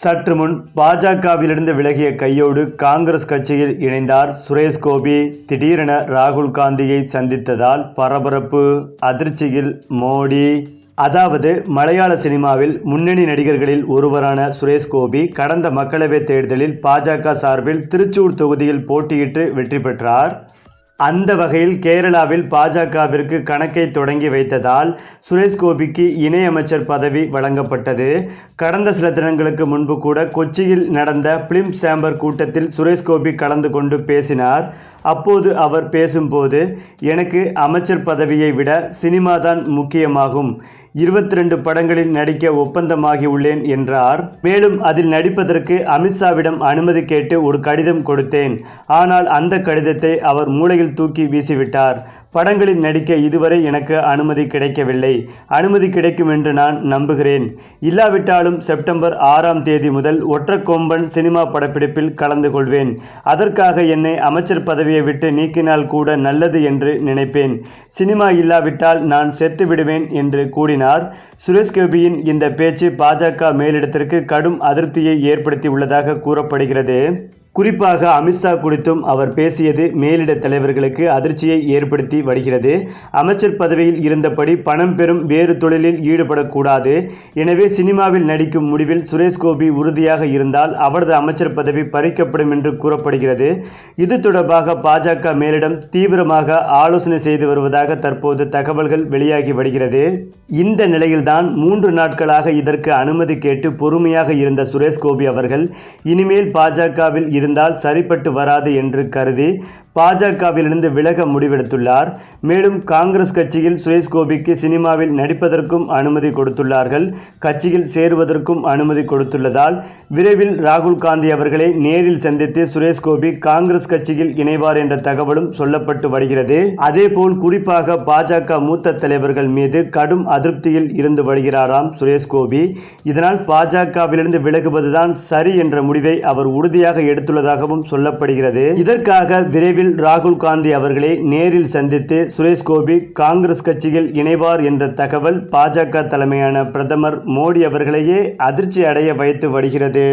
சற்று முன் பாஜகவிலிருந்து விலகிய கையோடு காங்கிரஸ் கட்சியில் இணைந்தார் சுரேஷ் கோபி. திடீரென ராகுல் காந்தியை சந்தித்ததால் பரபரப்பு அதிர்ச்சியில் மோடி. அதாவது மலையாள சினிமாவில் முன்னணி நடிகர்களில் ஒருவரான சுரேஷ் கோபி கடந்த மக்களவைத் தேர்தலில் பாஜக சார்பில் திருச்சூர் தொகுதியில் போட்டியிட்டு வெற்றி பெற்றார். அந்த வகையில் கேரளாவில் பாஜகவிற்கு கணக்கை தொடங்கி வைத்ததால் சுரேஷ் கோபிக்கு இணையமைச்சர் பதவி வழங்கப்பட்டது. கடந்த சில தினங்களுக்கு முன்பு கூட கொச்சியில் நடந்த பிலிம் சாம்பர் கூட்டத்தில் சுரேஷ் கோபி கலந்து கொண்டு பேசினார். அப்போது அவர் பேசும்போது எனக்கு அமைச்சர் பதவியை விட சினிமா தான் முக்கியமாகும். இருபத்தி ரெண்டு படங்களில் நடிக்க ஒப்பந்தமாகி உள்ளேன் என்றார். மேலும் அதில் நடிப்பதற்கு அமித்ஷாவிடம் அனுமதி கேட்டு ஒரு கடிதம் கொடுத்தேன். ஆனால் அந்த கடிதத்தை அவர் மூளையில் தூக்கி வீசிவிட்டார். படங்களில் நடிக்க இதுவரை எனக்கு அனுமதி கிடைக்கவில்லை. அனுமதி கிடைக்கும் என்று நான் நம்புகிறேன். இல்லாவிட்டாலும் செப்டம்பர் ஆறாம் தேதி முதல் ஒற்றக்கொம்பன் சினிமா படப்பிடிப்பில் கலந்து கொள்வேன். அதற்காக என்னை அமைச்சர் பதவியை விட்டு நீக்கினால் கூட நல்லது என்று நினைப்பேன். சினிமா இல்லாவிட்டால் நான் செத்து விடுவேன் என்று கூறினார். சுரேஷ் கோபியின் இந்த பேச்சு பாஜக மேலிடத்திற்கு கடும் அதிருப்தியை ஏற்படுத்தி உள்ளதாக கூறப்படுகிறது. குறிப்பாக அமித்ஷா குறித்தும் அவர் பேசியது மேலிட தலைவர்களுக்கு அதிர்ச்சியை ஏற்படுத்தி வருகிறது. அமைச்சர் பதவியில் இருந்தபடி பணம் பெறும் வேறு தொழிலில் ஈடுபடக்கூடாது. எனவே சினிமாவில் நடிக்கும் முடிவில் சுரேஷ் கோபி உறுதியாக இருந்தால் அவரது அமைச்சர் பதவி பறிக்கப்படும் என்று கூறப்படுகிறது. இது தொடர்பாக பாஜக மேலிடம் தீவிரமாக ஆலோசனை செய்து வருவதாக தற்போது தகவல்கள் வெளியாகி வருகிறது. இந்த நிலையில்தான் மூன்று நாட்களாக இதற்கு அனுமதி கேட்டு பொறுமையாக இருந்த சுரேஷ் கோபி அவர்கள் இனிமேல் பாஜகவில் இருந்தால் சரிப்பட்டு வராது என்று கருதி பாஜகவிலிருந்து விலக முடிவெடுத்துள்ளார். மேலும் காங்கிரஸ் கட்சியில் சுரேஷ் கோபிக்கு சினிமாவில் நடிப்பதற்கும் அனுமதி கொடுத்துள்ளார்கள். கட்சியில் சேருவதற்கும் அனுமதி கொடுத்துள்ளதால் விரைவில் ராகுல் காந்தி அவர்களை நேரில் சந்தித்து சுரேஷ் கோபி காங்கிரஸ் கட்சியில் இணைவார் என்ற தகவலும் சொல்லப்பட்டு வருகிறது. அதேபோல் குறிப்பாக பாஜக மூத்த தலைவர்கள் மீது கடும் அதிருப்தியில் இருந்து வருகிறாராம் சுரேஷ் கோபி. இதனால் பாஜகவிலிருந்து விலகுவதுதான் சரி என்ற முடிவை அவர் உறுதியாக எடுத்துள்ளதாகவும் சொல்லப்படுகிறது. இதற்காக விரைவில் ராகுல் காந்தி அவர்களை நேரில் சந்தித்து சுரேஷ் கோபி காங்கிரஸ் கட்சியில் இணைவார் என்ற தகவல் பாஜக தலைமையான பிரதமர் மோடி அவர்களையே அதிர்ச்சி அடைய வைத்து வருகிறது.